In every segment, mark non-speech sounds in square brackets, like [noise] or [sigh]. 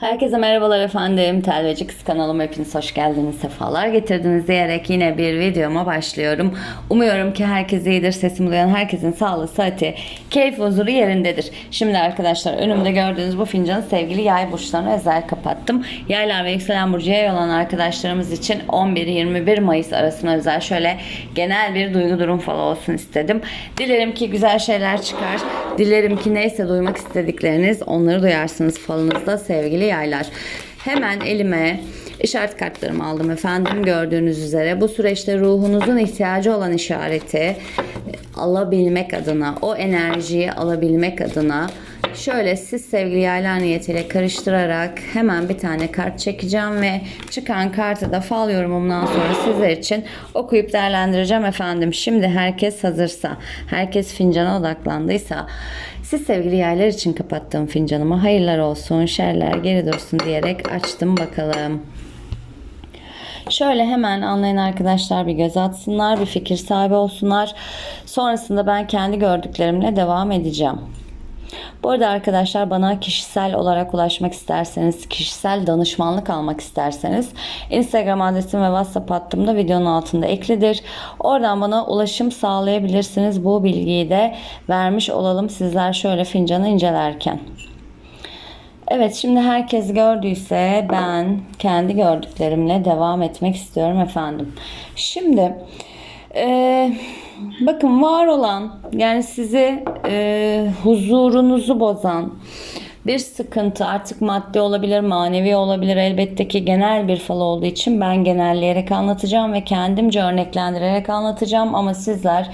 Herkese merhabalar efendim. Telveci Kız kanalıma hepiniz hoş geldiniz. Sefalar getirdiniz diyerek yine bir videoma başlıyorum. Umuyorum ki herkes iyidir. Sesimi duyan herkesin sağlığı, sıhhati, keyif, huzuru yerindedir. Şimdi arkadaşlar önümde gördüğünüz bu fincanı sevgili yay burçlarına özel kapattım. Yaylar ve yükselen burcu yay olan arkadaşlarımız için 11-21 Mayıs arasına özel şöyle genel bir duygu durum falan olsun istedim. Dilerim ki güzel şeyler çıkar. Dilerim ki neyse duymak istedikleriniz onları duyarsınız falınızda sevgili yaylar. Hemen elime işaret kartlarımı aldım efendim gördüğünüz üzere. Bu süreçte ruhunuzun ihtiyacı olan işareti alabilmek adına, o enerjiyi alabilmek adına şöyle siz sevgili yaylar niyetiyle karıştırarak hemen bir tane kart çekeceğim ve çıkan kartı da fal yorumumdan sonra sizler için okuyup değerlendireceğim efendim. Şimdi herkes hazırsa, herkes fincana odaklandıysa siz sevgili yaylar için kapattığım fincanıma hayırlar olsun, şerler geri dursun diyerek açtım bakalım. Şöyle hemen anlayın arkadaşlar bir göz atsınlar, bir fikir sahibi olsunlar. Sonrasında ben kendi gördüklerimle devam edeceğim. Bu arada arkadaşlar bana kişisel olarak ulaşmak isterseniz, kişisel danışmanlık almak isterseniz Instagram adresim ve WhatsApp hattım da videonun altında eklidir. Oradan bana ulaşım sağlayabilirsiniz. Bu bilgiyi de vermiş olalım sizler şöyle fincanı incelerken. Evet şimdi herkes gördüyse ben kendi gördüklerimle devam etmek istiyorum efendim. Şimdi eee Bakın var olan yani sizi e, huzurunuzu bozan bir sıkıntı artık maddi olabilir, manevi olabilir elbette ki genel bir fal olduğu için ben genelleyerek anlatacağım ve kendimce örneklendirerek anlatacağım ama sizler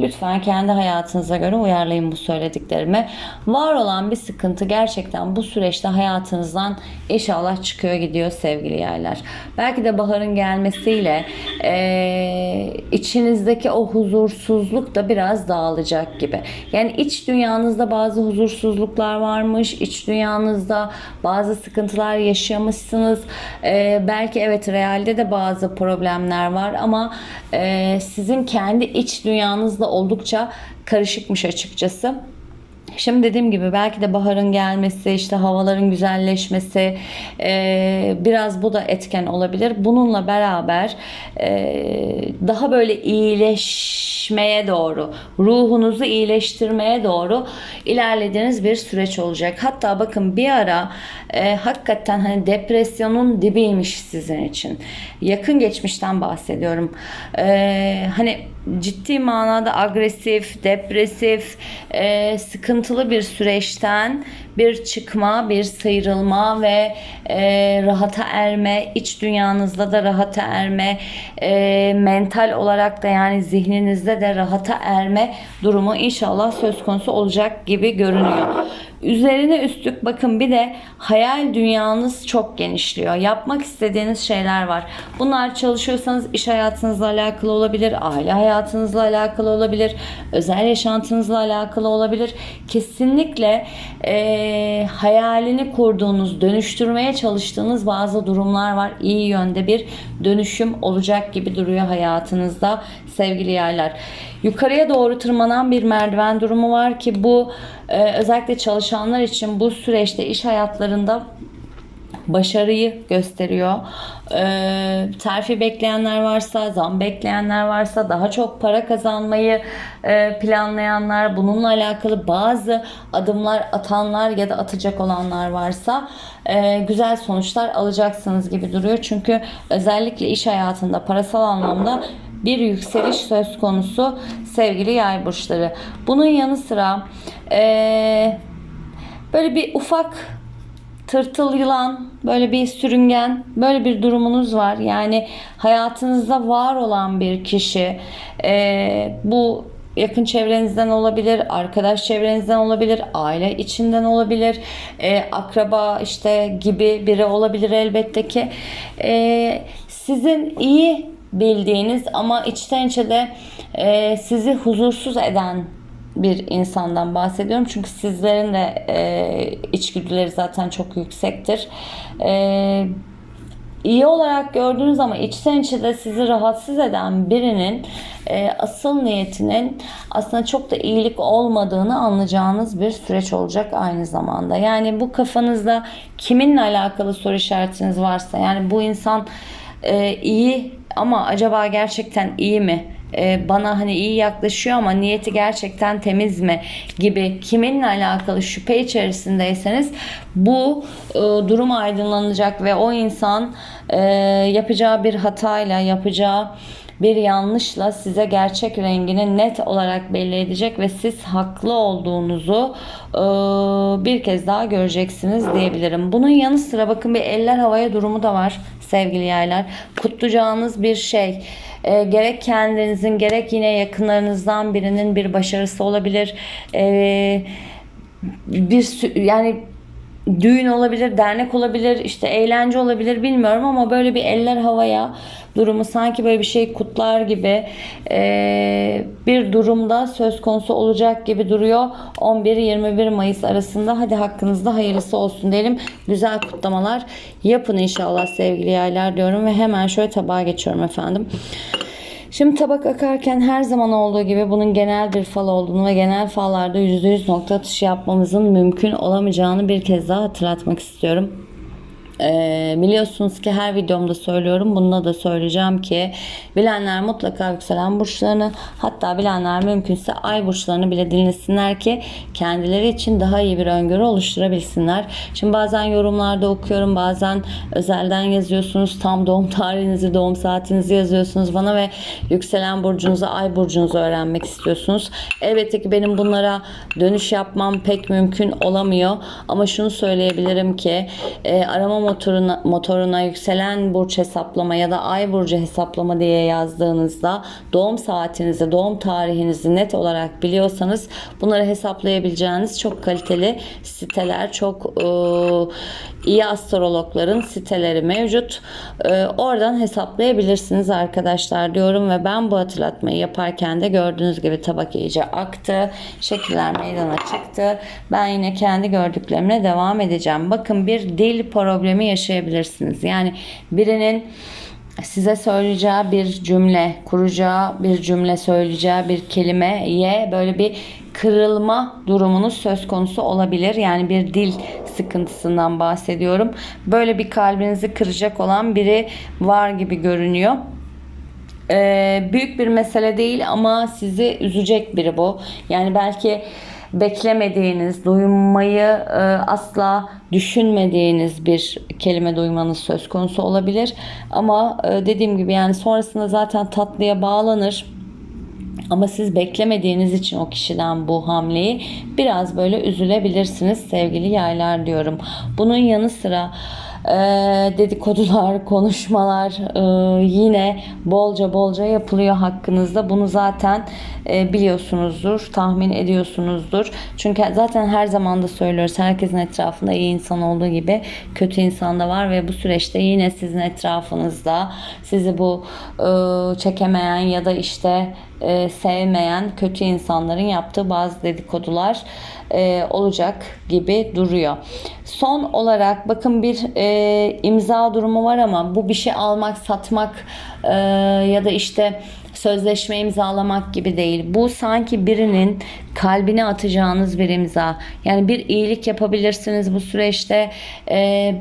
lütfen kendi hayatınıza göre uyarlayın bu söylediklerimi. Var olan bir sıkıntı gerçekten bu süreçte hayatınızdan inşallah çıkıyor gidiyor sevgili yerler. Belki de baharın gelmesiyle e, içinizdeki o huzursuzluk da biraz dağılacak gibi. Yani iç dünyanızda bazı huzursuzluklar varmış, iç dünyanızda bazı sıkıntılar yaşamışsınız. Ee, belki evet realde de bazı problemler var ama e, sizin kendi iç dünyanızda oldukça karışıkmış açıkçası. Şimdi dediğim gibi belki de baharın gelmesi, işte havaların güzelleşmesi e, biraz bu da etken olabilir. Bununla beraber e, daha böyle iyileşmeye doğru, ruhunuzu iyileştirmeye doğru ilerlediğiniz bir süreç olacak. Hatta bakın bir ara e, hakikaten hani depresyonun dibiymiş sizin için. Yakın geçmişten bahsediyorum. Hani ciddi manada agresif, depresif, e, sıkıntılı bir süreçten bir çıkma, bir sıyrılma ve e, rahata erme, iç dünyanızda da rahata erme, e, mental olarak da yani zihninizde de rahata erme durumu inşallah söz konusu olacak gibi görünüyor. Üzerine üstlük bakın bir de hayal dünyanız çok genişliyor. Yapmak istediğiniz şeyler var. Bunlar çalışıyorsanız iş hayatınızla alakalı olabilir, aile hayatınızla alakalı olabilir, özel yaşantınızla alakalı olabilir. Kesinlikle e, hayalini kurduğunuz, dönüştürmeye çalıştığınız bazı durumlar var. İyi yönde bir dönüşüm olacak gibi duruyor hayatınızda sevgili yerler. Yukarıya doğru tırmanan bir merdiven durumu var ki bu e, özellikle çalışanlar için bu süreçte iş hayatlarında başarıyı gösteriyor. Ee, terfi bekleyenler varsa, zam bekleyenler varsa, daha çok para kazanmayı e, planlayanlar, bununla alakalı bazı adımlar atanlar ya da atacak olanlar varsa e, güzel sonuçlar alacaksınız gibi duruyor. Çünkü özellikle iş hayatında parasal anlamda bir yükseliş söz konusu sevgili yay burçları. Bunun yanı sıra e, böyle bir ufak tırtıl yılan, böyle bir sürüngen, böyle bir durumunuz var. Yani hayatınızda var olan bir kişi e, bu yakın çevrenizden olabilir, arkadaş çevrenizden olabilir, aile içinden olabilir, e, akraba işte gibi biri olabilir elbette ki. E, sizin iyi bildiğiniz ama içten içe de e, sizi huzursuz eden bir insandan bahsediyorum. Çünkü sizlerin de e, içgüdüleri zaten çok yüksektir. E, iyi olarak gördüğünüz ama içten içe de sizi rahatsız eden birinin e, asıl niyetinin aslında çok da iyilik olmadığını anlayacağınız bir süreç olacak aynı zamanda. Yani bu kafanızda kiminle alakalı soru işaretiniz varsa yani bu insan e, iyi ama acaba gerçekten iyi mi? E, bana hani iyi yaklaşıyor ama niyeti gerçekten temiz mi gibi kiminle alakalı şüphe içerisindeyseniz bu e, durum aydınlanacak ve o insan e, yapacağı bir hatayla yapacağı bir yanlışla size gerçek rengini net olarak belli edecek ve siz haklı olduğunuzu e, bir kez daha göreceksiniz diyebilirim. Bunun yanı sıra bakın bir eller havaya durumu da var sevgili yaylar. Kutlayacağınız bir şey. E, gerek kendinizin gerek yine yakınlarınızdan birinin bir başarısı olabilir. E, bir yani düğün olabilir, dernek olabilir, işte eğlence olabilir bilmiyorum ama böyle bir eller havaya durumu sanki böyle bir şey kutlar gibi e, bir durumda söz konusu olacak gibi duruyor. 11-21 Mayıs arasında hadi hakkınızda hayırlısı olsun diyelim. Güzel kutlamalar yapın inşallah sevgili yaylar diyorum ve hemen şöyle tabağa geçiyorum efendim. Şimdi tabak akarken her zaman olduğu gibi bunun genel bir fal olduğunu ve genel fallarda %100 nokta atışı yapmamızın mümkün olamayacağını bir kez daha hatırlatmak istiyorum. Ee, biliyorsunuz ki her videomda söylüyorum. Bunda da söyleyeceğim ki bilenler mutlaka yükselen burçlarını hatta bilenler mümkünse ay burçlarını bile dinlesinler ki kendileri için daha iyi bir öngörü oluşturabilsinler. Şimdi bazen yorumlarda okuyorum bazen özelden yazıyorsunuz tam doğum tarihinizi doğum saatinizi yazıyorsunuz bana ve yükselen burcunuzu ay burcunuzu öğrenmek istiyorsunuz. Elbette ki benim bunlara dönüş yapmam pek mümkün olamıyor ama şunu söyleyebilirim ki e, arama motoruna, motoruna yükselen burç hesaplama ya da ay burcu hesaplama diye yazdığınızda doğum saatinizi, doğum tarihinizi net olarak biliyorsanız bunları hesaplayabileceğiniz çok kaliteli siteler, çok e, iyi astrologların siteleri mevcut. E, oradan hesaplayabilirsiniz arkadaşlar diyorum ve ben bu hatırlatmayı yaparken de gördüğünüz gibi tabak iyice aktı. Şekiller meydana çıktı. Ben yine kendi gördüklerimle devam edeceğim. Bakın bir dil problemi yaşayabilirsiniz. Yani birinin size söyleyeceği bir cümle, kuracağı bir cümle, söyleyeceği bir kelimeye böyle bir kırılma durumunuz söz konusu olabilir. Yani bir dil sıkıntısından bahsediyorum. Böyle bir kalbinizi kıracak olan biri var gibi görünüyor. Ee, büyük bir mesele değil ama sizi üzecek biri bu. Yani belki beklemediğiniz, duymayı e, asla düşünmediğiniz bir kelime duymanız söz konusu olabilir. Ama e, dediğim gibi yani sonrasında zaten tatlıya bağlanır. Ama siz beklemediğiniz için o kişiden bu hamleyi biraz böyle üzülebilirsiniz sevgili yaylar diyorum. Bunun yanı sıra dedikodular, [laughs] konuşmalar e, yine bolca bolca yapılıyor hakkınızda. Bunu zaten e, biliyorsunuzdur, tahmin ediyorsunuzdur. Çünkü zaten her zaman da söylüyoruz. Herkesin etrafında iyi insan olduğu gibi kötü insan da var ve bu süreçte yine sizin etrafınızda sizi bu e, çekemeyen ya da işte e, sevmeyen kötü insanların yaptığı bazı dedikodular e, olacak gibi duruyor. Son olarak bakın bir e, imza durumu var ama bu bir şey almak, satmak e, ya da işte sözleşme imzalamak gibi değil. Bu sanki birinin kalbine atacağınız bir imza. Yani bir iyilik yapabilirsiniz bu süreçte. E,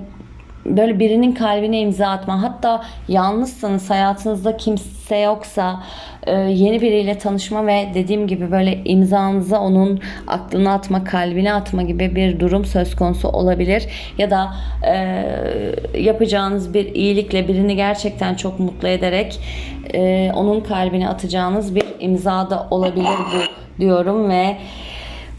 böyle birinin kalbine imza atma. Hatta yalnızsanız hayatınızda kimse yoksa e, yeni biriyle tanışma ve dediğim gibi böyle imzanızı onun aklına atma, kalbine atma gibi bir durum söz konusu olabilir. Ya da e, yapacağınız bir iyilikle birini gerçekten çok mutlu ederek e, onun kalbine atacağınız bir imza da olabilir bu diyorum ve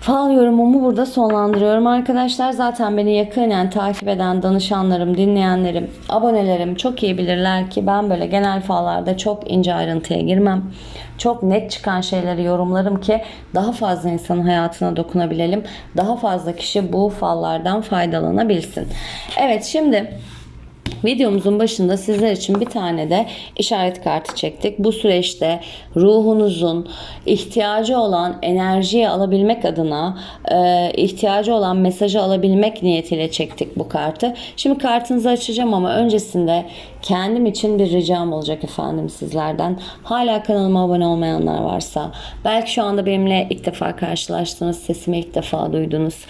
Fal yorumumu burada sonlandırıyorum arkadaşlar. Zaten beni yakinen takip eden danışanlarım, dinleyenlerim, abonelerim çok iyi bilirler ki ben böyle genel fallarda çok ince ayrıntıya girmem. Çok net çıkan şeyleri yorumlarım ki daha fazla insanın hayatına dokunabilelim. Daha fazla kişi bu fallardan faydalanabilsin. Evet şimdi Videomuzun başında sizler için bir tane de işaret kartı çektik. Bu süreçte ruhunuzun ihtiyacı olan enerjiyi alabilmek adına e, ihtiyacı olan mesajı alabilmek niyetiyle çektik bu kartı. Şimdi kartınızı açacağım ama öncesinde kendim için bir ricam olacak efendim sizlerden. Hala kanalıma abone olmayanlar varsa, belki şu anda benimle ilk defa karşılaştınız, sesimi ilk defa duydunuz.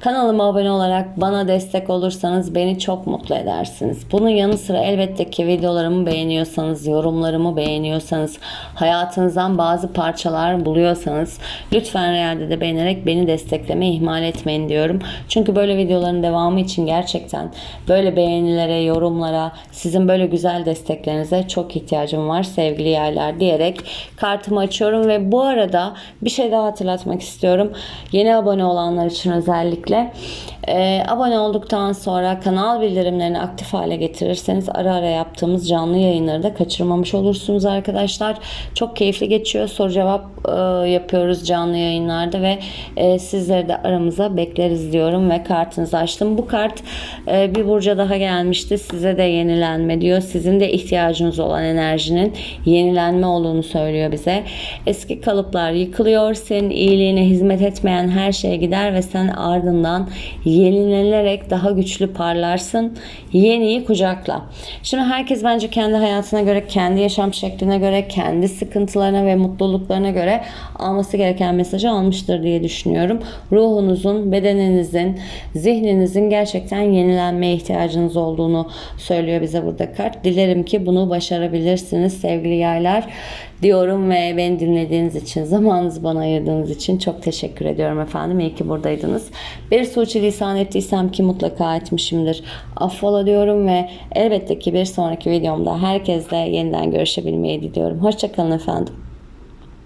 Kanalıma abone olarak bana destek olursanız beni çok mutlu edersiniz. Bunun yanı sıra elbette ki videolarımı beğeniyorsanız, yorumlarımı beğeniyorsanız, hayatınızdan bazı parçalar buluyorsanız lütfen realde de beğenerek beni desteklemeyi ihmal etmeyin diyorum. Çünkü böyle videoların devamı için gerçekten böyle beğenilere, yorumlara, sizin böyle güzel desteklerinize çok ihtiyacım var sevgili yerler diyerek kartımı açıyorum ve bu arada bir şey daha hatırlatmak istiyorum. Yeni abone olanlar için özellikle e, abone olduktan sonra kanal bildirimlerini aktif hale getirirseniz ara ara yaptığımız canlı yayınları da kaçırmamış olursunuz arkadaşlar. Çok keyifli geçiyor. Soru cevap e, yapıyoruz canlı yayınlarda ve e, sizleri de aramıza bekleriz diyorum ve kartınızı açtım. Bu kart e, bir burca daha gelmişti. Size de yenilenme diyor. Sizin de ihtiyacınız olan enerjinin yenilenme olduğunu söylüyor bize. Eski kalıplar yıkılıyor. Senin iyiliğine hizmet etmeyen her şey gider ve sen ardından yenilenerek daha güçlü parlarsın. Yeniyi kucakla. Şimdi herkes bence kendi hayatına göre, kendi yaşam şekline göre, kendi sıkıntılarına ve mutluluklarına göre alması gereken mesajı almıştır diye düşünüyorum. Ruhunuzun, bedeninizin, zihninizin gerçekten yenilenmeye ihtiyacınız olduğunu söylüyor bize burada kart. Dilerim ki bunu başarabilirsiniz sevgili yaylar diyorum ve beni dinlediğiniz için, zamanınızı bana ayırdığınız için çok teşekkür ediyorum efendim. İyi ki buradaydınız. Bir suçu lisan ettiysem ki mutlaka etmişimdir. Affola diyorum ve elbette ki bir sonraki videomda herkesle yeniden görüşebilmeyi diliyorum. Hoşçakalın efendim.